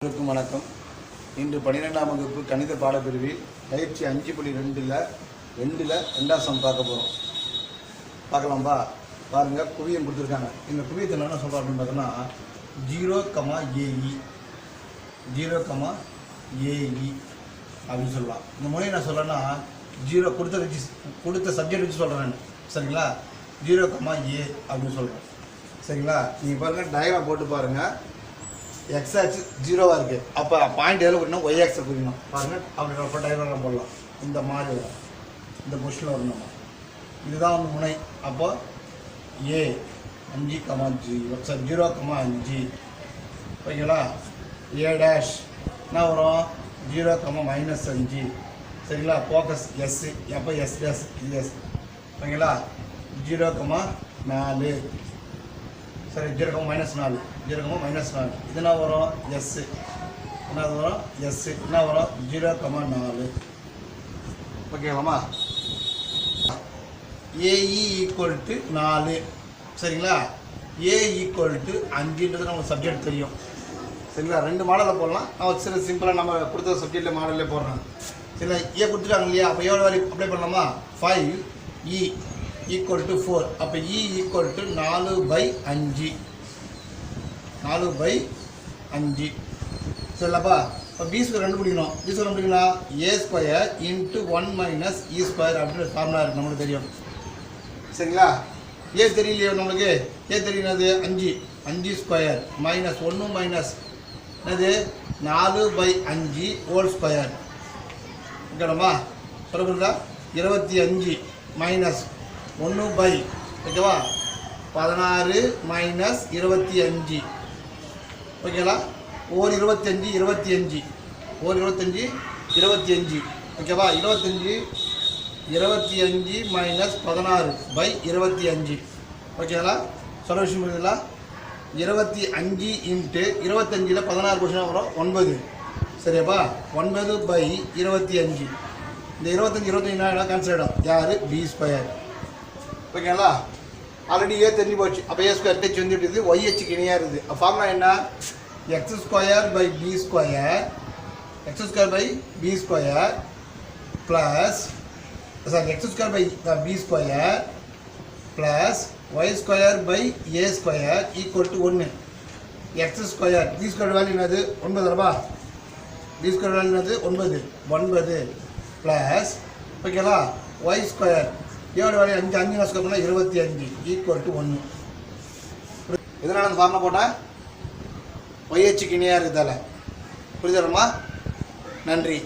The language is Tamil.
அனைவருக்கும் வணக்கம். இன்று பன்னிரெண்டாம் வகுப்பு கணித பாடப்பிரிவில் பயிற்சி அஞ்சு புள்ளி ரெண்டில் ரெண்டில் ரெண்டாம் சம் பார்க்க போகிறோம் பார்க்கலாம்பா பாருங்கள் குவியம் கொடுத்துருக்காங்க. இந்த குவியத்தில் என்ன சொல்கிறோம் அப்படின்னு பார்த்தோன்னா zero comma A E zero comma A E அப்படின்னு சொல்லலாம். இந்த முறையை நான் சொல்லனா ஜீரோ கொடுத்த வச்சு கொடுத்த சப்ஜெக்ட் வச்சு சொல்கிறேன் நான். சரிங்களா? ஜீரோ கமா ஏ அப்படின்னு சொல்கிறேன் சரிங்களா? நீங்கள் பாருங்கள் டயக்ராம் போட்டு பாருங்கள் எக்ஸ் ஆக்சிஸ் ஜீரோவாக இருக்குது அப்போ பாயிண்ட் எதில் குறிக்கணும் ஒய் ஆக்ஸில் குறிக்கணும் பாருங்கள் அப்படி ரொம்ப டைவரம் போடலாம். இந்த மாதிரி வரும் இந்த பொசிஷனில் வரணும்? இதுதான் வந்து முனை. அப்போ ஏ அஞ்சு comma zero sir zero comma அஞ்சு ஓகேங்களா? ஏ டேஷ் என்ன வரும்? ஜீரோ கமா மைனஸ் அஞ்சு சரிங்களா? ஃபோக்கஸ் எஸ் எப்போ எஸ் டேஷ் எஸ் ஓகேங்களா? ஜீரோ கமா நாலு. சரி ஜீரோ மைனஸ் நாலு. ஜீரகமும் மைனஸ் நாலு. இதுனா வரும்? எஸ் என்ன வரும்? எஸ் என்ன வரும்? ஜீரோ கமா நாலு ஓகேவாம்மா ஏஇ ஈக்குவல் டு நாலு. சரிங்களா? ஏ ஈக்குவல் டு அஞ்சுன்றது நமக்கு சப்ஜெக்ட் தெரியும். சரிங்களா? ரெண்டு மாடலில் போடலாம். நான் சில சிம்பிளாக நம்ம கொடுத்த சப்ஜெக்டில் மாடல்லே போடுறேன். சரிங்களா? ஏ கொடுத்துட்டாங்க இல்லையா? அப்போ எவ்வளோ வேல்யூ அப்ளை பண்ணலாமா? Five E e. Equal to four அப்போ இ ஈக்குவல் டு நாலு பை அஞ்சு. நாலு பை அஞ்சு. சரிலப்பா இப்போ பி ஸ்கொயர் கண்டுபிடிக்கணும். பி ஸ்கொயர் கண்டுபிடிக்கலாம் A square into one minus E square அப்படின்னு ஃபார்முலா இருக்குது நம்மளுக்கு தெரியும். சரிங்களா? ஏ தெரியலையோ நம்மளுக்கு? ஏ தெரியுனது அஞ்சு. அஞ்சு ஸ்கொயர் மைனஸ் ஒன்று மைனஸ் என்னது? நாலு பை அஞ்சு ஹோல் ஸ்கொயர் ஓகேடாமா சொல்லுங்களா இருபத்தி அஞ்சு மைனஸ் ஒன்று பை ஓகேவா? பதினாறு மைனஸ் இருபத்தி அஞ்சு. ஓகேங்களா? ஓர் இருபத்தஞ்சி இருபத்தி அஞ்சு. ஓர் இருபத்தஞ்சி இருபத்தி அஞ்சு. ஓகேவா? இருபத்தஞ்சி இருபத்தி அஞ்சு மைனஸ் பதினாறு பை இருபத்தி அஞ்சு. ஓகேங்களா? சொல்ல விஷயம் புரியுதுங்களா? இருபத்தி அஞ்சு இன்ட்டு இருபத்தஞ்சில் பதினாறு கொஷின் வரும். ஒன்பது. சரியாப்பா? ஒன்பது பை இருபத்தி அஞ்சு. இந்த இருபத்தஞ்சி இருபத்தஞ்சி நாள் கேன்சல் ஆகிடும் யார்? பி ஸ்கொயர் ஓகேங்களா? ஆல்ரெடி ஏ தெரிஞ்சு போச்சு. அப்போ ஏ ஸ்கொயர் டச் வந்துட்டு ஒய் ஹெச்சுக்கு இணையாக இருக்குது. ஃபார்முலா என்ன? X square by B square X square by B square plus sorry X square by B square plus Y square by A square equal to ஒன்று X square B square value என்னது? ஒன்பது ரூபா பி ஸ்கொயர் வேல்யூ என்னது? ஒன்பது. ஒன்பது ப்ளஸ் ஓகேங்களா? ஒய் ஸ்கொயர் ஏழு வேலையை? அஞ்சு அஞ்சு மாதம் பண்ணால் இருபத்தி அஞ்சு ஈக்குவல் டு ஒன்று இதனால் அந்த ஃபார்முலா போட்டால் ஒய்ஹெச்சுக்கு இணையாக இருக்குதால புரியுதாரம்மா நன்றி.